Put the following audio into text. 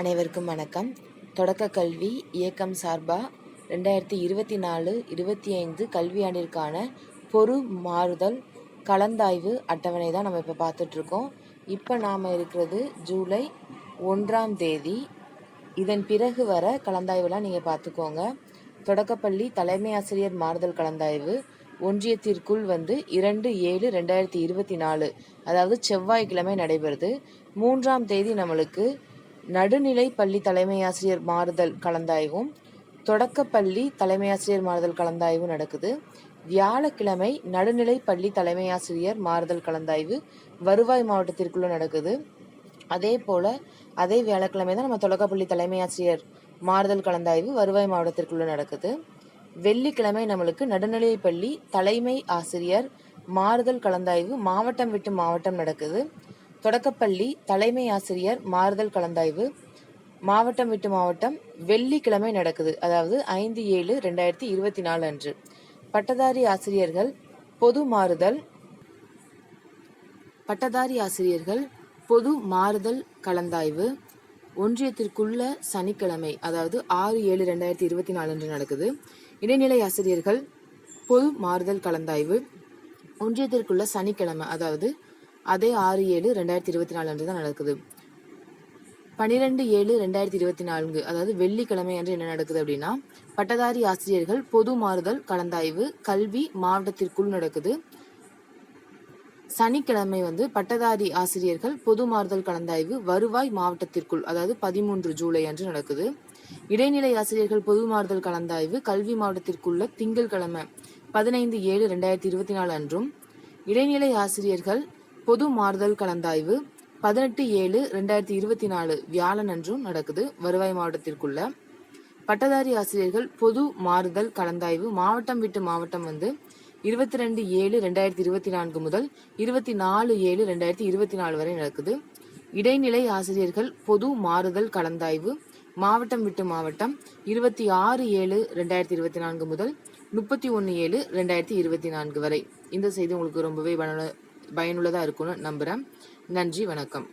அனைவருக்கும் வணக்கம். தொடக்க கல்வி இயக்கம் சார்பாக ரெண்டாயிரத்தி இருபத்தி நாலு இருபத்தி ஐந்து கல்வியாண்டிற்கான பொறு மாறுதல் கலந்தாய்வு அட்டவணை தான் நம்ம இப்போ பார்த்துட்ருக்கோம். இப்போ நாம் இருக்கிறது ஜூலை ஒன்றாம் தேதி. இதன் பிறகு வர கலந்தாய்வுலாம் நீங்கள் பார்த்துக்கோங்க. தொடக்கப்பள்ளி தலைமை ஆசிரியர் மாறுதல் கலந்தாய்வு ஒன்றியத்திற்குள் வந்து இரண்டு ஏழு ரெண்டாயிரத்தி இருபத்தி நாலு அதாவது செவ்வாய்க்கிழமை நடைபெறுது. மூன்றாம் தேதி நம்மளுக்கு நடுநிலை பள்ளி தலைமை ஆசிரியர் மாறுதல் கலந்தாய்வும் தொடக்கப்பள்ளி தலைமை ஆசிரியர் மாறுதல் கலந்தாய்வும் நடக்குது. வியாழக்கிழமை நடுநிலை பள்ளி தலைமை ஆசிரியர் மாறுதல் கலந்தாய்வு வருவாய் மாவட்டத்திற்குள்ளே நடக்குது. அதே போல் அதே வியாழக்கிழமை தான் நம்ம தொடக்கப்பள்ளி தலைமை ஆசிரியர் மாறுதல் கலந்தாய்வு வருவாய் மாவட்டத்திற்குள்ளே நடக்குது. வெள்ளிக்கிழமை நம்மளுக்கு நடுநிலைப்பள்ளி தலைமை ஆசிரியர் மாறுதல் கலந்தாய்வு மாவட்டம் விட்டு மாவட்டம் நடக்குது. தொடக்கப்பள்ளி தலைமை ஆசிரியர் மாறுதல் கலந்தாய்வு. மாவட்டம் விட்டு மாவட்டம் வெள்ளிக்கிழமை நடக்குது. அதாவது ஐந்து ஏழு ரெண்டாயிரத்தி இருபத்தி நாலு அன்று. பட்டதாரி ஆசிரியர்கள் பொது மாறுதல் பட்டதாரி ஆசிரியர்கள் பொது மாறுதல் கலந்தாய்வு. ஒன்றியத்திற்குள்ள சனிக்கிழமை அதாவது ஆறு ஏழு ரெண்டாயிரத்தி இருபத்தி நாலு அன்று நடக்குது. இடைநிலை ஆசிரியர்கள் பொது மாறுதல் கலந்தாய்வு. ஒன்றியத்திற்குள்ள சனிக்கிழமை அதாவது அதே ஆறு ஏழு ரெண்டாயிரத்தி இருபத்தி நாலு அன்று தான் நடக்குது. பனிரெண்டு ஏழு ரெண்டாயிரத்தி இருபத்தி நான்கு அதாவது வெள்ளிக்கிழமை அன்று என்ன நடக்குது அப்படின்னா பட்டதாரி ஆசிரியர்கள் பொது மாறுதல் கலந்தாய்வு கல்வி மாவட்டத்திற்குள் நடக்குது. சனிக்கிழமை வந்து பட்டதாரி ஆசிரியர்கள் பொது மாறுதல் கலந்தாய்வு வருவாய் மாவட்டத்திற்குள் அதாவது பதிமூன்று ஜூலை அன்று நடக்குது. இடைநிலை ஆசிரியர்கள் பொது மாறுதல் கலந்தாய்வு கல்வி மாவட்டத்திற்குள்ள திங்கட்கிழமை பதினைந்து ஏழு ரெண்டாயிரத்தி இருபத்தி நாலு அன்றும் இடைநிலை ஆசிரியர்கள் பொது மாறுதல் கலந்தாய்வு பதினெட்டு ஏழு ரெண்டாயிரத்தி இருபத்தி நாலு வியாழன் அன்றும் நடக்குது. வருவாய் மாவட்டத்திற்குள்ள பட்டதாரி ஆசிரியர்கள் பொது மாறுதல் கலந்தாய்வு மாவட்டம் விட்டு மாவட்டம் வந்து இருபத்தி ரெண்டு ஏழு ரெண்டாயிரத்தி இருபத்தி நான்கு முதல் இருபத்தி நாலு ஏழு ரெண்டாயிரத்தி இருபத்தி நாலு வரை நடக்குது. இடைநிலை ஆசிரியர்கள் பொது மாறுதல் கலந்தாய்வு மாவட்டம் விட்டு மாவட்டம் இருபத்தி ஆறு ஏழு ரெண்டாயிரத்தி இருபத்தி நான்கு முதல் முப்பத்தி ஒன்று ஏழு ரெண்டாயிரத்தி இருபத்தி நான்கு வரை. இந்த செய்தி உங்களுக்கு ரொம்பவே பயனுள்ளதாக இருக்கும்னு நம்புகிறேன் நன்றி வணக்கம்.